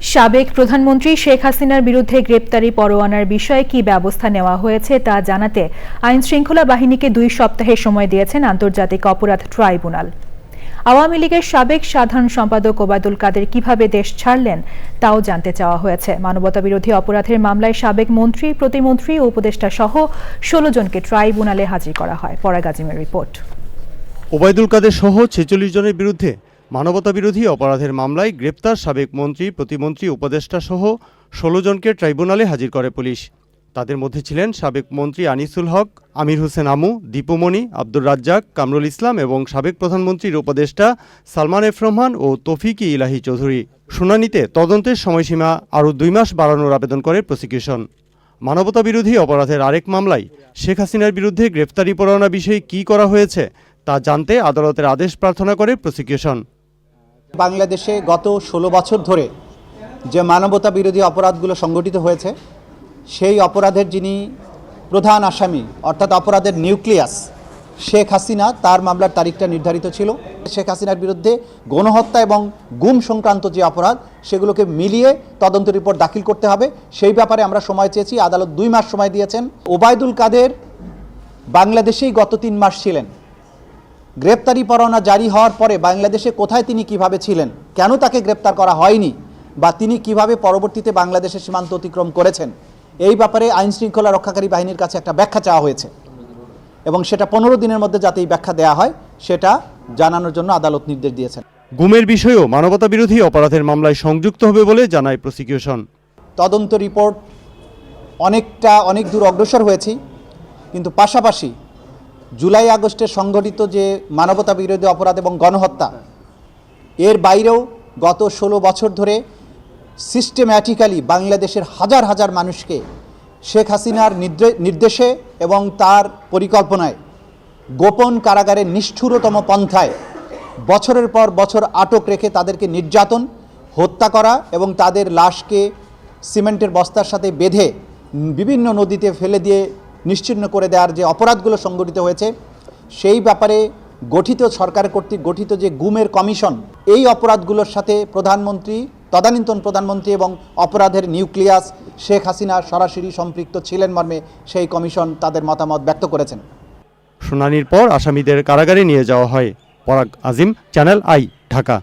সাবেক প্রধানমন্ত্রী শেখ হাসিনার বিরুদ্ধে গ্রেপ্তারি পরোয়ানার বিষয়ে কি ব্যবস্থা নেওয়া হয়েছে তা জানাতে আইন শৃঙ্খলা বাহিনীকে দুই সপ্তাহের সময় দিয়েছেন আন্তর্জাতিক অপরাধ ট্রাইব্যুনাল। আওয়ামী লীগের সাবেক সাধারণ সম্পাদক ওবায়দুল কাদের কীভাবে দেশ ছাড়লেন তাও জানতে চাওয়া হয়েছে। মানবতা বিরোধী অপরাধের মামলায় সাবেক মন্ত্রী, প্রতিমন্ত্রী ও উপদেষ্টা সহ ষোলো জনকে ট্রাইব্যুনালে হাজির করা হয়। পরাগাজিমের রিপোর্ট। ওবায়দুল কাদের সহ ছেচল্লিশ জনের বিরুদ্ধে মানবতা বিরোধী অপরাধের মামলায় গ্রেপ্তার সাবেক মন্ত্রী, প্রতিমন্ত্রী, উপদেষ্টা সহ ষোলো জনকে ট্রাইব্যুনালে হাজির করে পুলিশ। তাদের মধ্যে ছিলেন সাবেক মন্ত্রী আনিসুল হক, আমির হোসেন আমু দীপুমণি আব্দুর রাজ্জাক, কামরুল ইসলাম এবং সাবেক প্রধানমন্ত্রীর উপদেষ্টা সালমান এফ রহমান ও তফিকি ইলাহি চৌধুরী। শুনানিতে তদন্তের সময়সীমা আরও দুই মাস বাড়ানোর আবেদন করে প্রসিকিউশন। মানবতা বিরোধী অপরাধের আরেক মামলায় শেখ হাসিনার বিরুদ্ধে গ্রেফতারি পরোয়ানা বিষয়ে কী করা হয়েছে তা জানতে আদালতের আদেশ প্রার্থনা করে প্রসিকিউশন। বাংলাদেশে গত ষোলো বছর ধরে যে মানবতা বিরোধী অপরাধগুলো সংগঠিত হয়েছে, সেই অপরাধের যিনি প্রধান আসামি, অর্থাৎ অপরাধের নিউক্লিয়াস, শেখ হাসিনা, তার মামলার তারিখটা নির্ধারিত ছিল। শেখ হাসিনার বিরুদ্ধে গণহত্যা এবং গুম সংক্রান্ত যে অপরাধ, সেগুলোকে মিলিয়ে তদন্ত রিপোর্ট দাখিল করতে হবে। সেই ব্যাপারে আমরা সময় চেয়েছি, আদালত দুই মাস সময় দিয়েছেন। ওবায়দুল কাদের বাংলাদেশেই গত তিন মাস ছিলেন। গ্রেপ্তারি পরোয়ানা জারি হওয়ার পরে বাংলাদেশে কোথায় তিনি কীভাবে ছিলেন? কেন তাকে গ্রেপ্তার করা হয়নি? বা তিনি কীভাবে পরবর্তীতে বাংলাদেশের সীমান্ত অতিক্রম করেছেন? এই ব্যাপারে আইন শৃঙ্খলা রক্ষাকারী বাহিনীর কাছে একটা ব্যাখ্যা চাওয়া হয়েছে। এবং সেটা পনেরো দিনের মধ্যে যাতে এই ব্যাখ্যা দেওয়া হয় সেটা জানানোর জন্য আদালত নির্দেশ দিয়েছেন। গুমের বিষয়েও মানবতা বিরোধী অপরাধের মামলায় সংযুক্ত হবে বলে জানায় প্রসিকিউশন। তদন্ত রিপোর্ট অনেকটা অনেক দূর অগ্রসর হয়েছি কিন্তু পাশাপাশি জুলাই আগস্টে সংঘটিত যে মানবতা বিরোধী অপরাধ এবং গণহত্যা, এর বাইরেও গত ষোলো বছর ধরে সিস্টেম্যাটিক্যালি বাংলাদেশের হাজার হাজার মানুষকে শেখ হাসিনার নির্দে- নির্দেশে এবং তার পরিকল্পনায় গোপন কারাগারে নিষ্ঠুরতম পন্থায় বছরের পর বছর আটক রেখে তাদেরকে নির্যাতন, হত্যা করা এবং তাদের লাশকে সিমেন্টের বস্তার সাথে বেঁধে বিভিন্ন নদীতে ফেলে দিয়ে নিশ্চিহ্ন করে দেওয়ার যে অপরাধগুলো সংগঠিত হয়েছে, সেই ব্যাপারে গঠিত সরকার কর্তৃক গঠিত যে গুমের কমিশন, এই অপরাধগুলোর সাথে প্রধানমন্ত্রী, তদানীন্তন প্রধানমন্ত্রী এবং অপরাধের নিউক্লিয়াস শেখ হাসিনা সরাসরি সম্পৃক্ত ছিলেন মর্মে সেই কমিশন তাদের মতামত ব্যক্ত করেছেন। শুনানির পর আসামিদের কারাগারে নিয়ে যাওয়া হয়। পরাগ আজিম, চ্যানেল আই, ঢাকা।